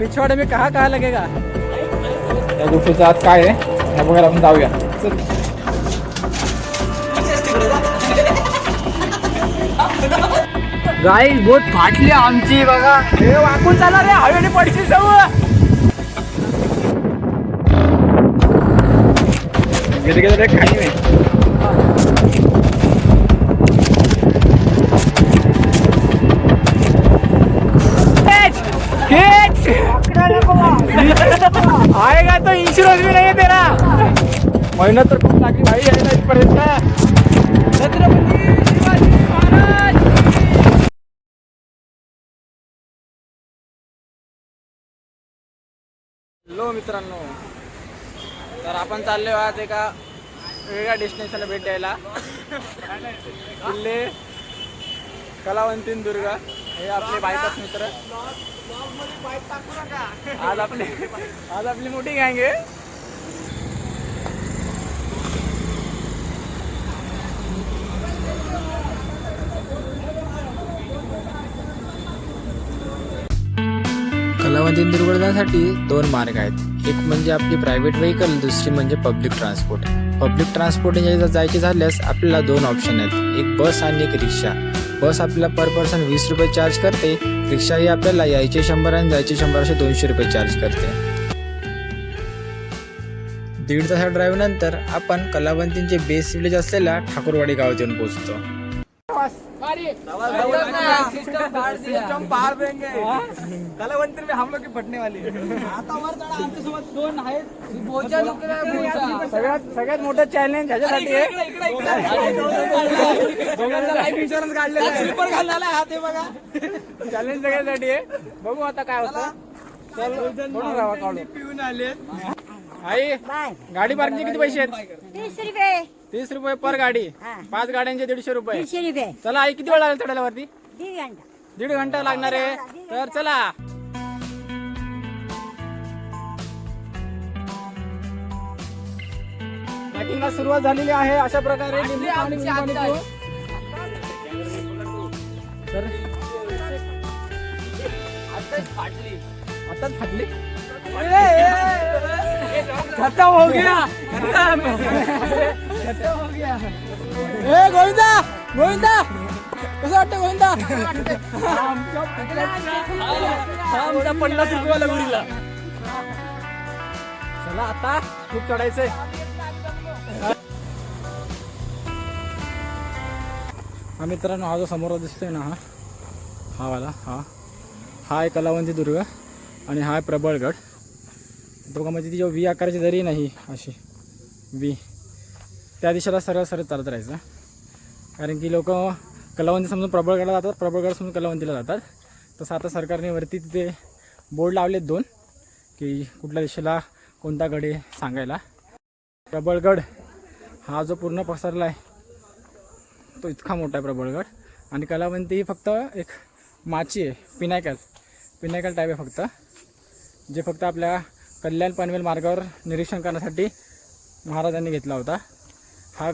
पिछवाड़े में कहा कहा लगेगा? त्या गोष्टीचा आत काय आहे ह्या बघायला आपण जाऊया. चल. गाईस बोट फाटली आमची बघा. हे वाकून चाला रे हवेने पडशील जाऊ गेले गेले काही नाही. मेहनत तर खूप लागली भाई यायला इथपर्यंत? छत्रपती शिवाजी महाराज! हॅलो मित्रांनो तर आपण चाललो आहात एका वेगळ्या डेस्टिनेशनला भेट द्यायला. किल्ले कलावंतीन दुर्गा हे आपले बायपास मित्र. आज आपली आज आपली मोठी गँग आहे. कलावंती दुर्ग दोन मार्ग आहेत. एक म्हणजे आपली प्रायव्हेट व्हेकल दुसरी म्हणजे पब्लिक ट्रान्सपोर्ट पब्लिक ट्रान्सपोर्ट जायचे झाल्यास आपल्याला दोन ऑप्शन आहेत. एक बस आणि एक रिक्षा बस आपल्याला पर पर्सन वीस रुपये चार्ज करते. रिक्षा ही आपल्याला यायचे शंभर आणि जायचे शंभर असे दोनशे रुपये चार्ज करते. दीड तासा ड्राईव्ह नंतर आपण कलावंतींचे बेस विलेज असलेल्या ठाकूरवाडी गावात येऊन पोहोचतो. सिस्टम पार देंगे. कलावंती में हम लोग की फटने वाली दोन आहेत. सगळ्यात सगळ्यात मोठं चॅलेंज ह्याच्यासाठी आहे. लाईफ इन्शुरन्स काढलेला स्लीपर घालणार हा ते बघा चॅलेंज सगळ्यासाठी आहे. बघू आता काय होतं. पिऊन आले आई गाडी पार्किंगचे किती पैसे आहेत? तीस रुपये. तीस रुपये पर गाडी. हा. पाच गाड्यांचे दीडशे रुपये. चला आई किती वेळ लागेल चढायला वरती दीड घंटा. दीड घंटा लागणार आहे. तर चला. ट्रॅकिंगला सुरुवात झालेली आहे. अशा प्रकारे लिंबू पाणी बिंबू पाणी पिऊन. तर आताच फाटली? खत्म हो गया खत्म खतम हो गया ए गोविंदा गोविंदा कसं वाटतं गोविंदा आमच्या आमचा पन्नास रुपयाला गुरीला चला आता खूप चढायचंय हा मित्रांनो हा जो समोर दिसतोय ना हा हा वाला हा. हा आहे कलावंती दुर्ग आणि हा आहे प्रबळगड दोघं म्हणजे तिच्या वी आकाराची जरी नाही अशी वी त्या दिशेला सरळ सरळ चालत राहायचं. कारण की लोक कलावंती समजून प्रबळगडला जातात प्रबळगड समजून कलावंतीला जातात. तसं आता सरकारने वरती तिथे बोर्ड लावलेत दोन की कुठल्या दिशेला कोणता गड आहे सांगायला. प्रबळगड हा जो पूर्ण पसरला आहे तो इतका मोठा आहे प्रबळगड आणि कलावंती ही फक्त एक माची आहे पिनायकल पिनायकल टाईप आहे फक्त. जे फक्त आपल्या कल्याण पनवेल मार्गावर निरीक्षण करण्यासाठी महाराजांनी घेतला होता. हा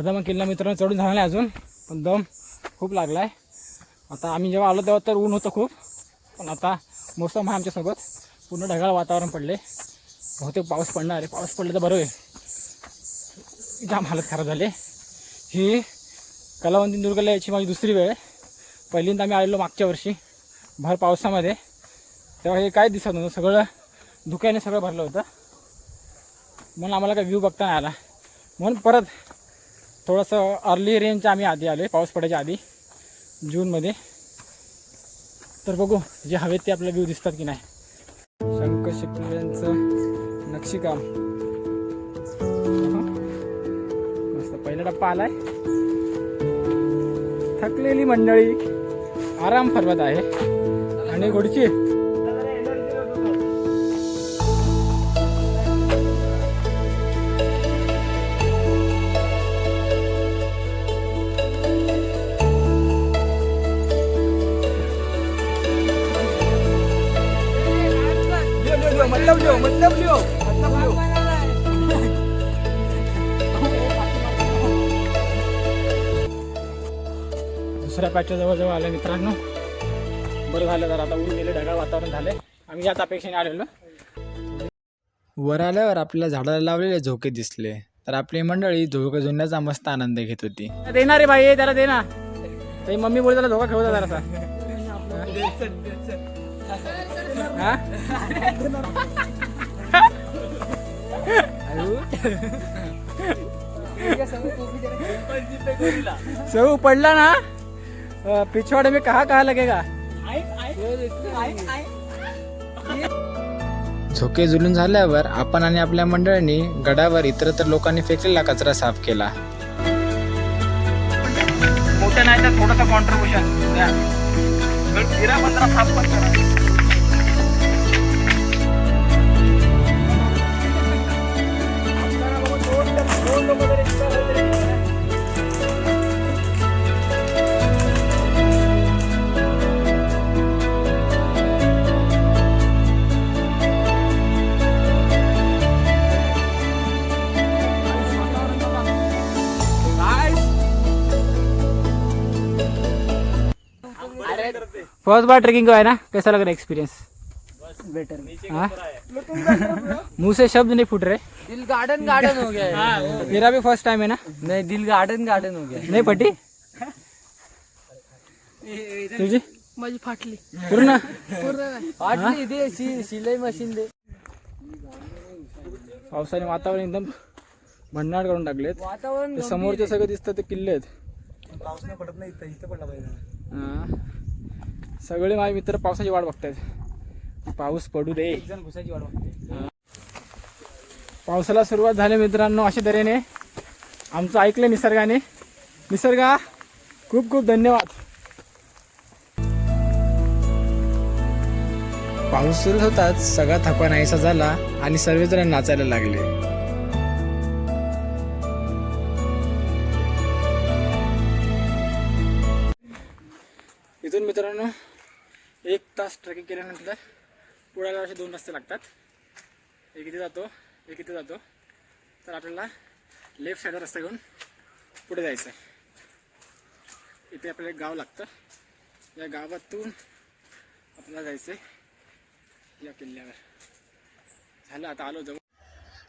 अर्धा मग किल्ला मित्रांनो चढून झाला नाही अजून पण दम खूप लागला आहे आता आम्ही जेव्हा आलो तेव्हा तर ऊन होतं खूप पण आता मोसम आहे आमच्यासोबत. पूर्ण ढगाळ वातावरण पडले. बहुतेक पाऊस पडणार आहे. पाऊस पडलं तर बरं आहे जाम हालत खराब झाले. ही कलावंती दुर्गला याची माझी दुसरी वेळ आहे. पहिल्यांदा आम्ही आलेलो मागच्या वर्षी भर पावसामध्ये. तेव्हा हे काय दिसत नव्हतं. सगळं धुक्याने सगळं भरलं होतं. म्हणून आम्हाला काय व्ह्यू बघता नाही आला. म्हणून परत थोडंसं अर्ली रेंजच्या आम्ही आधी आलो आहे पाऊस पडायच्या आधी जूनमध्ये. तर बघू जे हवेत ते आपल्याला व्ह्यू दिसतात की नाही. शंख शिकलेल्यांचं नक्षीकाम. मस्त पहिला टप्पा आलाय. थकलेली मंडळी आराम फरवत आहे. आणि गुडची दुसऱ्या पॅचच्या जवळजवळ आलं मित्रांनो. बरं झालं जर आता ऊन गेले ढगाळ वातावरण झाले आम्ही याच अपेक्षेने आलेलो. वर आल्यावर आपल्याला झाडाला लावलेले झोके दिसले तर आपली मंडळी झोके झुंड्याचा मस्त आनंद घेत होती. देणार रे बाई त्याला दे ना. ते मम्मी बोलते त्याला धोका खेळू जरासा. हा? सहू पडला ना? पिछवाड़े में कहा कहा लगेगा? झोके झुलून झाल्यावर आपण आणि आपल्या मंडळींनी गडावर इतरत्र लोकांनी फेकलेला कचरा साफ केला. मोठं नाही तर थोडंसं कॉन्ट्रीब्युशन पंधरा साफ पण करा. फर्स्ट बार ट्रेकिंग का है ना? कैसा लग रहा है एक्सपीरियंस बेटर मुंह से शब्द नहीं फूट रहे। दिल गार्डन गार्डन हो गया है। मेरा भी फर्स्ट टाइम है ना? नहीं दिल गार्डन गार्डन हो गया नाही पट्टी तुझी? माझी फाटली. पूर्ण. फाटली दे सी- सिलाई मशीन दे. पावसाने वातावरण एकदम भन्नाट करून टाकलेत. वातावरण ते समोरचे सगळे दिसतात ते किल्ले आहेत. हा. सगळे माझे मित्र पावसाची वाट बघतायत. पाऊस पडू दे. पावसाला सुरुवात झाली मित्रांनो अशा तऱ्हेने. आमचं ऐकलं निसर्गाने. निसर्गा खूप खूप धन्यवाद. पाऊस सुरू होताच सगळा थकवा नाहीसा झाला आणि सर्वजण नाचायला लागले. ट्रेकिंग केल्यानंतर पुढे असे दोन रस्ते लागतात. एक इथे जातो एक इथे जातो. तर आपल्याला लेफ्ट साईडचा रस्ता घेऊन पुढे जायचं आहे इथे आपल्याला एक गाव लागतं. या गावातून आपल्याला जायचं आहे या किल्ल्यावर. झालं आता आलो जवळ.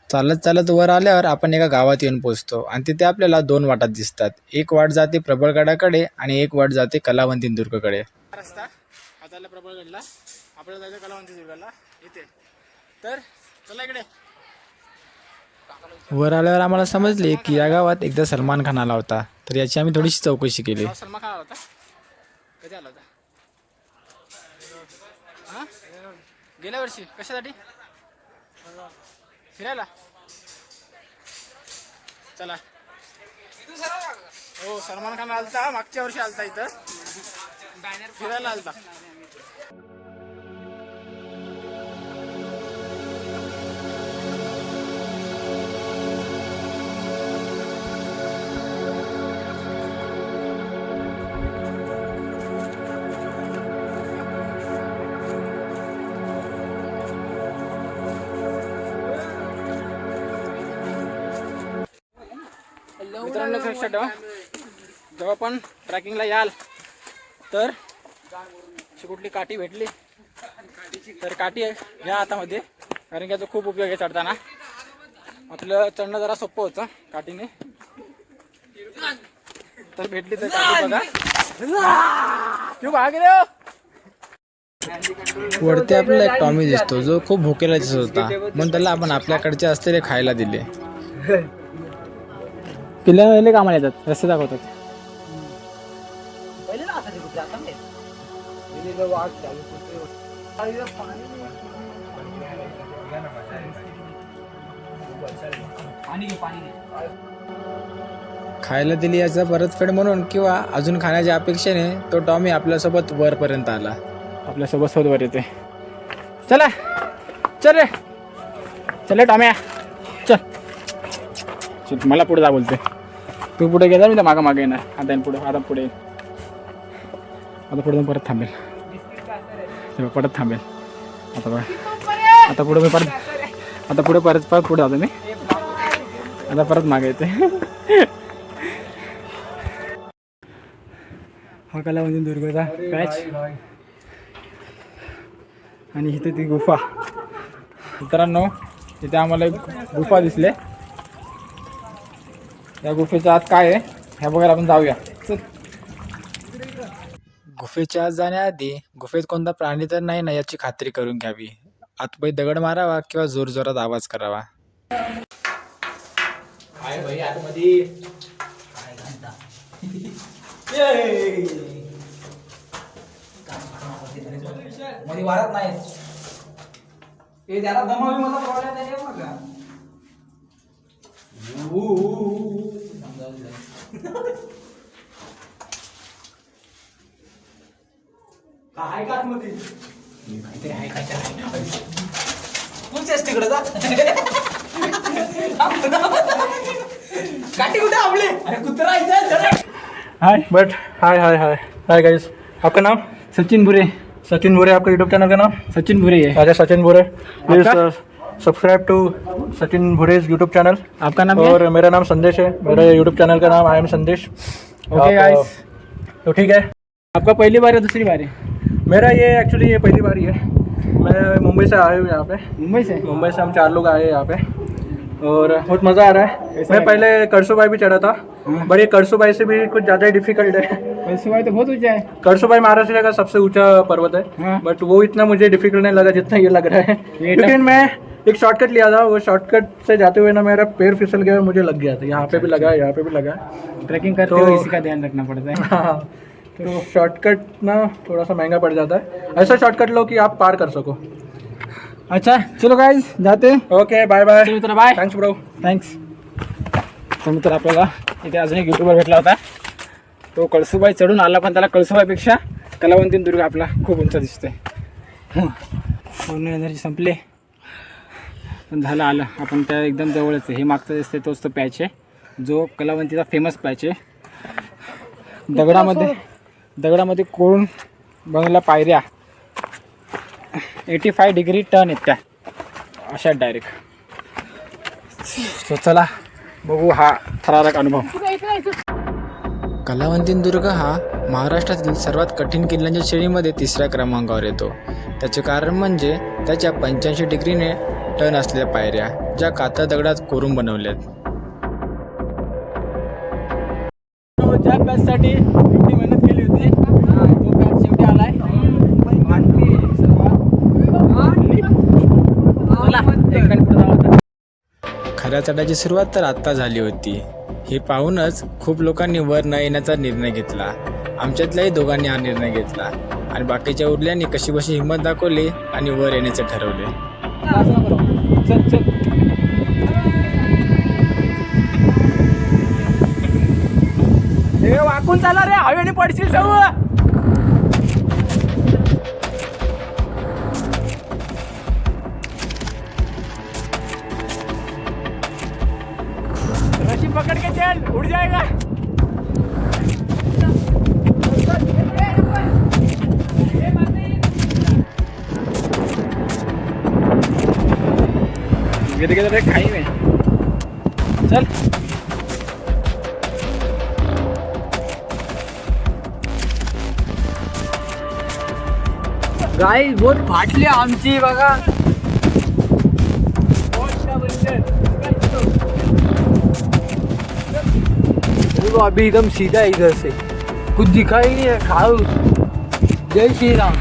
चालत चालत वर आल्यावर आपण एका गावात येऊन पोहोचतो आणि तिथे आपल्याला दोन वाटात दिसतात. एक वाट जाते प्रबळगडाकडे आणि एक वाट जाते कलावंती दुर्गकडे. हा रस्ता हाताला प्रबळगडला आपल्याला जायचं कलावंती दुर्गाला. इथे. तर चला इकडे. वर आल्यावर आम्हाला समजले की या गावात एकदा सलमान खान आला होता. तर याची आम्ही थोडीशी चौकशी केली. सलमान खान आला होता. कधी आला होता? हा? गेल्या वर्षी. कशासाठी? फिरायला. चला. हो सलमान खान आलता. मागच्या वर्षी आलता इथं. फिरायला आलता. मित्रांनो लक्षात ठेवा. जेव्हा पण ट्रॅकिंगला याल तर अशी कुठली काठी भेटली तर काठी घ्या हातामध्ये कारण की याचा खूप उपयोग आहे चढताना. आपलं चढणं जरा सोपं होतं काठीने. तर भेटली तर काठी बघा. तू भाग रे हो. वरती आपल्याला एक टॉमी दिसतो जो खूप भुकेला दिसत होता. म्हणून त्याला आपण आपल्याकडचे असलेले खायला दिले. किल्ल्याला कामाला येतात रस्ते दाखवतात. खायला दिली याचा परतफेड म्हणून किंवा अजून खाण्याच्या अपेक्षेने तो टॉमी आपल्यासोबत वरपर्यंत आला. आपल्यासोबत सोबत येते चला चल रे. चल रे टॉम्या. चल. चल मला पुढे जा बोलते तू पुढे गेला मी तर मागं मागे येणार. आता पुढे आता पुढे आता पुढे परत थांबेल. परत थांबेल. आता बघा. आता पुढे मी परत आता पुढे परत परत पुढे जातो मी. आता परत मागे येते. हा कलावंती म्हणजे दुर्गचा पॅच. आणि इथे ती गुफा. मित्रांनो इथे आम्हाला एक गुफा दिसले या गुफेच्या आत काय आहे ह्या बघायला आपण जाऊया. गुफेच्या आत जाण्याआधी गुफेत कोणता प्राणी तर नाही ना याची खात्री करून घ्यावी. आतमध्ये दगड मारावा किंवा जोरजोरात आवाज करावा. वाढत नाही ते त्याला दमावी मला प्रॉब्लेम नाही बघा काय का मध्ये तुमच्याच तिकडे जा. काठी कुठे आपले? अरे कुत्रा हाय but high high high. Hi guys आपका नाम? सचिन बुरे. सचिन बोरे आपका यूट्यूब चैनल का नाम? सचिन बुरे. है राजा सचिन बोरे. प्लीज आपका? Subscribe to Sachin Bhurej YouTube channel आपका नाम क्या है? और मेरा नाम संदेश है। मेरे यूट्यूब चैनल का नाम I am Sandesh okay guys तो ठीक है। आपका पहली बार है दूसरी बार है? मेरा ये एक्चुअली ये पहली बार ही है। मैं मुंबई से आए हूँ यहाँ पे। मुंबई से? मुंबई से हम चार लोग आए हैं यहाँ पे। और बहुत मज़ा आ रहा है। मैं? पहले करसोबाई भी चढ़ा था। हाँ। बट ये करसोबाई से भी कुछ ज़्यादा ही डिफ़िकल्ट है। वैसे भाई तो बहुत ऊँचा है। करसोबाई महाराष्ट्र का सबसे ऊँचा पर्वत है। हाँ। बट वो इतना मुझे डिफ़िकल्ट नहीं लगा जितना ये लग रहा है। लेकिन मैं एक शॉर्टकट लिया था वो शॉर्टकट से जाते हुए ना मेरा पैर फिसल गया और मुझे लग गया था। यहाँ पे भी लगा है यहाँ पे भी लगा है। ट्रैकिंग करते तो- हुए इसी का ध्यान रखना पड़ता है। हाँ तो शॉर्टकट ना थोड़ा सा महँगा पड़ जाता है। ऐसा शॉर्टकट लो कि आप पार कर सको। अच्छा चलो गाइस जाते हैं। ओके बाय बाय मित्र बाय थँक्स ब्रो थँक्स तर मित्र आपल्याला इथे अजून एक युट्यूबर भेटला होता। तो कळसुबाई चढून आला पण त्याला कळसुबाईपेक्षा कलावंतीन दुर्ग आपला खूप उंच दिसतोय. हं. संपले. पण झालं आलं. आपण त्या एकदम जवळच आहे. हे मागचं दिसते तोच तो पॅच आहे. जो कलावंतीचा फेमस पॅच आहे. दगडामध्ये दगडामध्ये कोरून बनवल्या पायऱ्या. एटी फाय डिग्री टर्न आहेत त्या. अशा डायरेक्ट सो चला बघू हा थरारक अनुभव. कलावंतीन दुर्ग हा महाराष्ट्रातील सर्वात कठीण किल्ल्यांच्या श्रेणीमध्ये तिसऱ्या क्रमांकावर येतो. त्याचे कारण म्हणजे त्याच्या पंच्याऐंशी डिग्रीने टन असलेल्या पायऱ्या ज्या कातळ दगडात कोरून बनवल्यात. ज्या बॅचसाठी एवढी मेहनत केली होती. तो बॅच शेवटी आलाय. आणि चला एक मिनिट पुढे जाऊ आता. खऱ्या चढाची सुरुवात तर आत्ता झाली होती. हे पाहूनच खूप लोकांनी वर न येण्याचा निर्णय घेतला. आमच्यातल्याही दोघांनी हा निर्णय घेतला. आणि बाकीच्या उरल्यांनी कशी हिंमत दाखवली आणि वर येण्याचे ठरवले. चल चल. हे वाकून चाला रे हवेने पडशील जाऊ गिर गिर रे खाई चल. गाई बोट फाटली आमची बघा. अभी एकदम सीधा है इधर से. कुछ दिखाई नहीं है खाओ. जय श्री राम.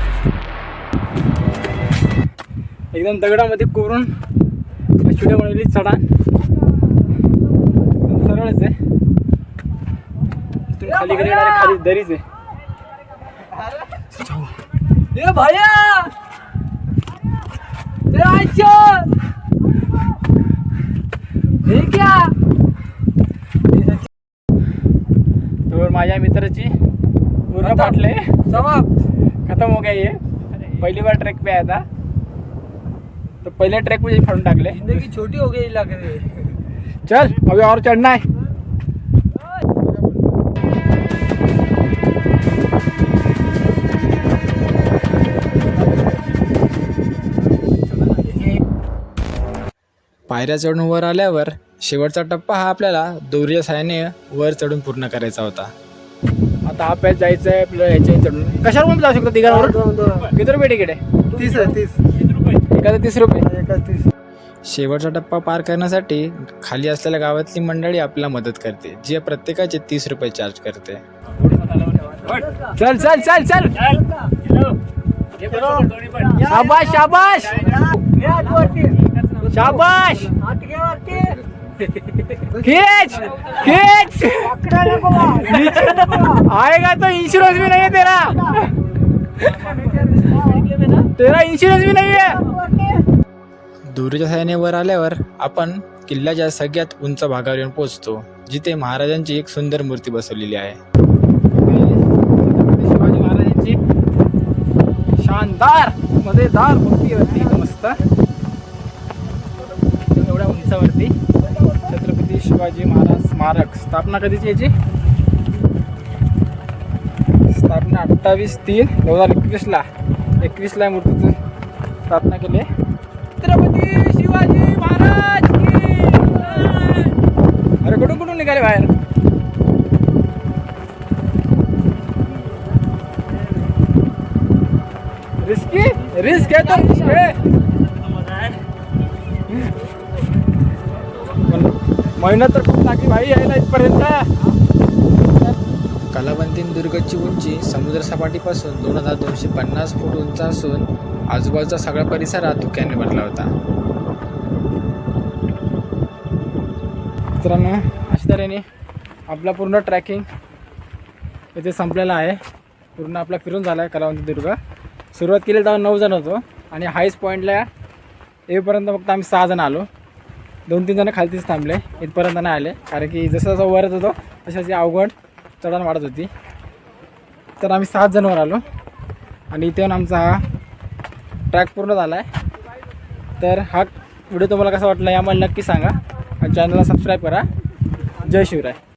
एकदम दगडामध्ये कोरून व्हिडिओ बनवली चढा सरळच आहे. इथून खाली गेले खाली दरीच आहे. ए भैया! तर माझ्या मित्राची पूर्ण फाटले समाप्त. खतम हो गया ये पहली बार ट्रैक पे आया था. तो पहले ट्रैक मुझे फाड़ून टाकले. जिंदगी छोटी हो गई लग रही है। चल अभी और चढ़ना है. पायऱ्या चढून वर आल्यावर शेवटचा टप्पा हा आपल्याला दोरीच्या साहाय्याने वर चढून पूर्ण करायचा होता. आता आपल्याला जायचं आहे आपल्याला ह्याच्या चढून कशावर पण जाऊ शकतो तिघांवर किती रुपये तिकीट आहे? तीस तीस. एखादं तीस रुपये. एका तीस शेवटचा टप्पा पार करण्यासाठी खाली असलेल्या गावातली मंडळी आपल्याला मदत करते जी प्रत्येकाचे तीस रुपये चार्ज करते. चल चल चल चल. शाबाश शाबाश. शाबाश. खींच खींच. आएगा तो इंश्योरेंस भी नहीं है तेरा? तेरा इंश्योरेंस भी नहीं है दोरीच्या साहाय्याने वर आल्यावर आपण किल्ल्याच्या सगळ्यात उंच भागावर येऊन पोहोचतो जिथे महाराजांची एक सुंदर मूर्ती बसवलेली आहे. शिवाजी महाराजांची शानदार मजेदार मूर्ती होती मस्त. एवढ्या उंचावरती छत्रपती शिवाजी महाराज स्मारक स्थापना कधीची याची? स्थापना अठ्ठावीस तीन दोन हजार एकवीसला. एकवीसला मूर्तीची स्थापना केली आहे. छत्रपती शिवाजी महाराज अरे कुठून कुठून निघाले बाहेर? रिस्की? रिस्क आहे तर रिस्क आहे. मेहनत तर खूप लागली भाई यायला इथपर्यंत. कलावंतीन दुर्गची उंची समुद्रसपाटीपासून दोन हजार दोनशे पन्नास फूट उंच असून आजूबाजूचा सगळा परिसर हा धुक्याने भरला होता. मित्रांनो अशा तऱ्हेने आपला पूर्ण ट्रॅकिंग इथे संपलेला आहे. पूर्ण आपला फिरून झाला आहे कलावंत दुर्ग. सुरुवात केली तेव्हा नऊ जण होतो आणि हायस्ट पॉईंटला येईपर्यंत फक्त आम्ही सहा जण आलो. दोन तीन जण खालतीच थांबले. इथपर्यंत नाही आले. कारण की जसं जसं वरत होतो तशाची अवघड चढण वाढत होती. तर आम्ही सात जण वर आलो. आणि इथे येऊन आमचा हा ट्रॅक पूर्ण झाला आहे तर हा व्हिडिओ तुम्हाला कसा वाटला हे आम्हाला नक्की सांगा. आणि चॅनलला सबस्क्राईब करा. जय शिवराय.